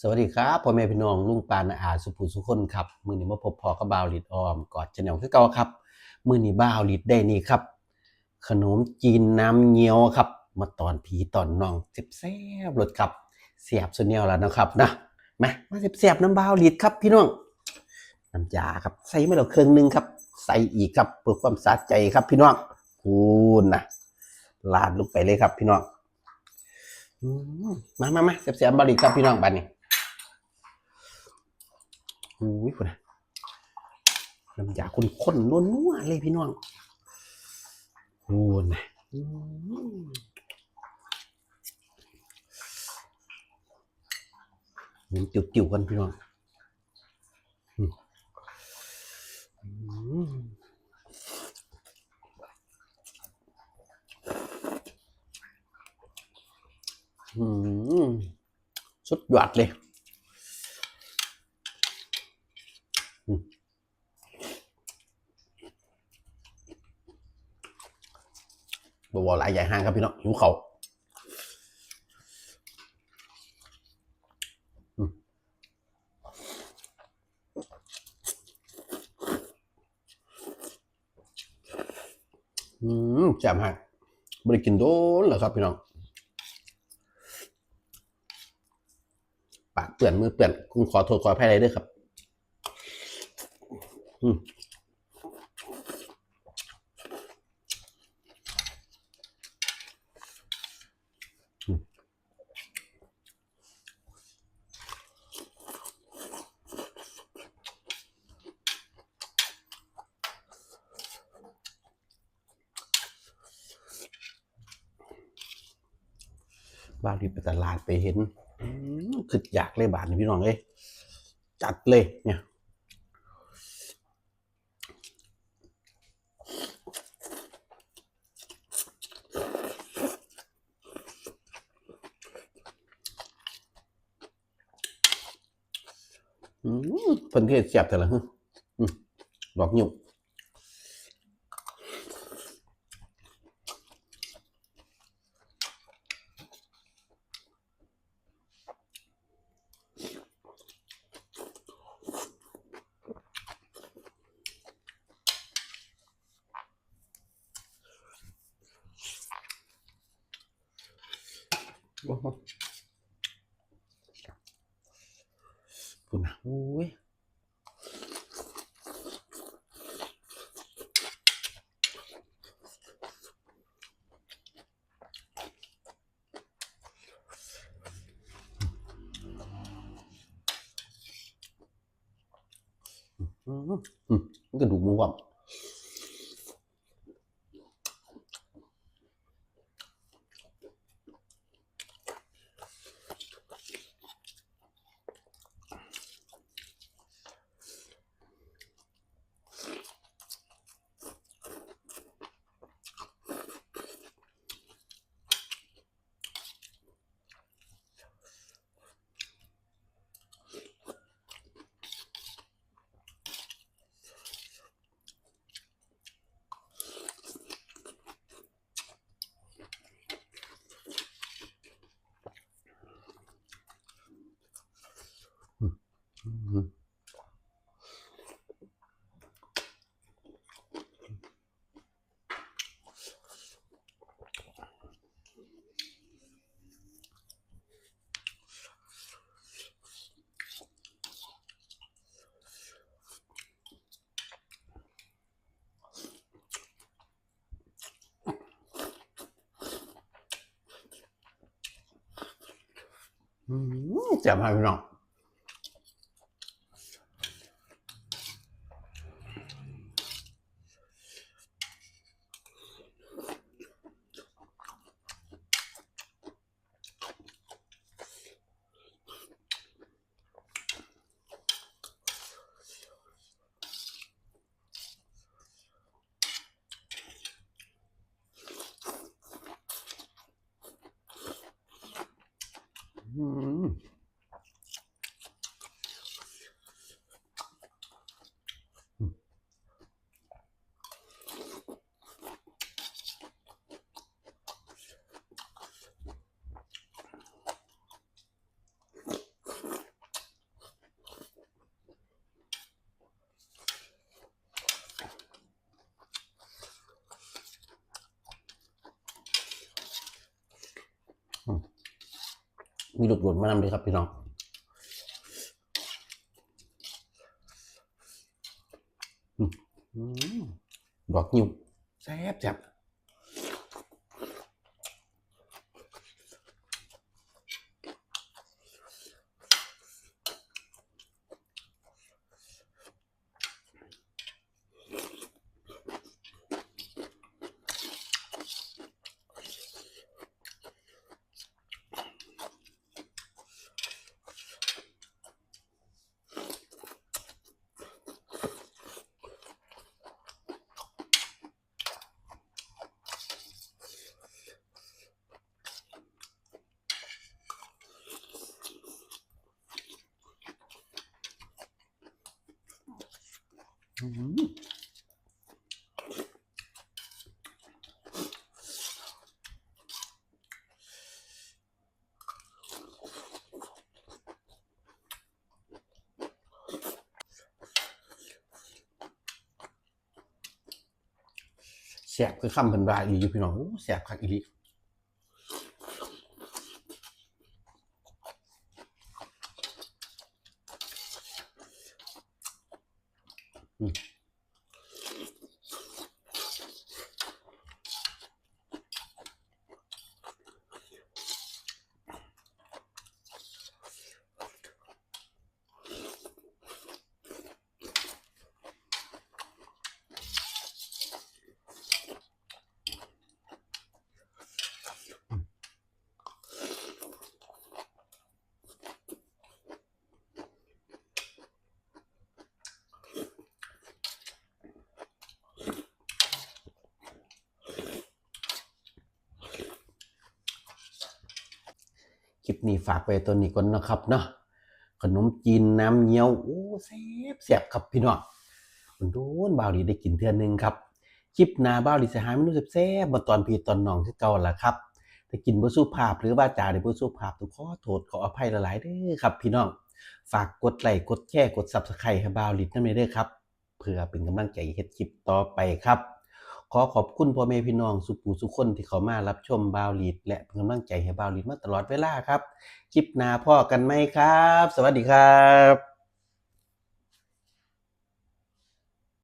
สวัสดีครับพ่อแม่พี่น้องลุงปานอาสุภูสุคนครับมือนี้มาพบพอกับบาวลิดออมกอดจะแนวคือเก่าครับมือนี้บาวลิดได้นี่ครับ ขนมจีนน้ำเงี้ยวครับ มาตอนผีตอนน้องแซ่บรสครับเสียบสุดแนวแล้วนะครับนะมามาเสียบน้ำบาวลิดครับพี่น้องน้ำยาครับใส่ไม่เราเครื่องหนึงครับ ใส่อีกครับเพื่อความสะใจครับพี่น้องพูนนะลาดลงไปเลยครับพี่น้องมามามาเสียบๆบาวลิดครับพี่น้องบัดนี้ อุ้ยคนะน้ำยาคนข้นนัวๆเลยพี่น้องโอ้นะมหมุนติวๆกันพี่น้องอืมอืมสุดยอดเลย บวหลายใหญ่ห้างครับพี่น้องหิวเขาอืมอืมแจ่มฮะบริกินโดนเหรอครับพี่น้องปากเปื่อนมือเปื่อนคุณขอโทษขออภัยอะได้วยครับ อืม บ้านที่ไปตลาดไปเห็นอืมคืออยากเลยบาทนี่พี่น้องเอ้ยจัดเลยเนี่ยอืมเพิ่นคือเสียบแต่ละฮึอืมดอกหยุก โอ้โหคุณนะโอ้ยอืมอืมมันกระดูกหมูอะอืม อืมแมีหลุดหลุดมานำเลยครับพี่น้องดอกนิ้วแซ่บแซ่บ แสบคือคำเป็นรายอีอยู่พี่น้องโอ้แสบคักอีหลี นี้ฝากไปตัวนี้ก่อนนะครับเนาะขนมจีนน้ำเงี้ยวโอ้แซ่บแซ่บครับพี่น้องมันโดนบ่าวดีได้กินเทื่อนึงครับคลิปนาบ่าวดีสหาเมนูแซ่บมาตอนพี่ตอนน้องที่เก่าล่ะครับถ้ากินบ่สุภาพหรือว่าจ่าได้บ่สุภาพต้องขอโทษขออภัยหลายๆเด้อครับ พี่น้องฝากกดไลค์กดแชร์กด Subscribe ให้บ่าวดีนำเด้อครับ เพื่อเป็นกำลังใจเฮ็ดคลิปต่อไปครับ ขอขอบคุณพ่อแม่พี่น้องสุปูสุคนที่เขามารับชมบาวลีด และเป็นกำลังใจให้บาวลีดมาตลอดเวลาครับ คลิปหน้าพ่อกันไหมครับ สวัสดีครับ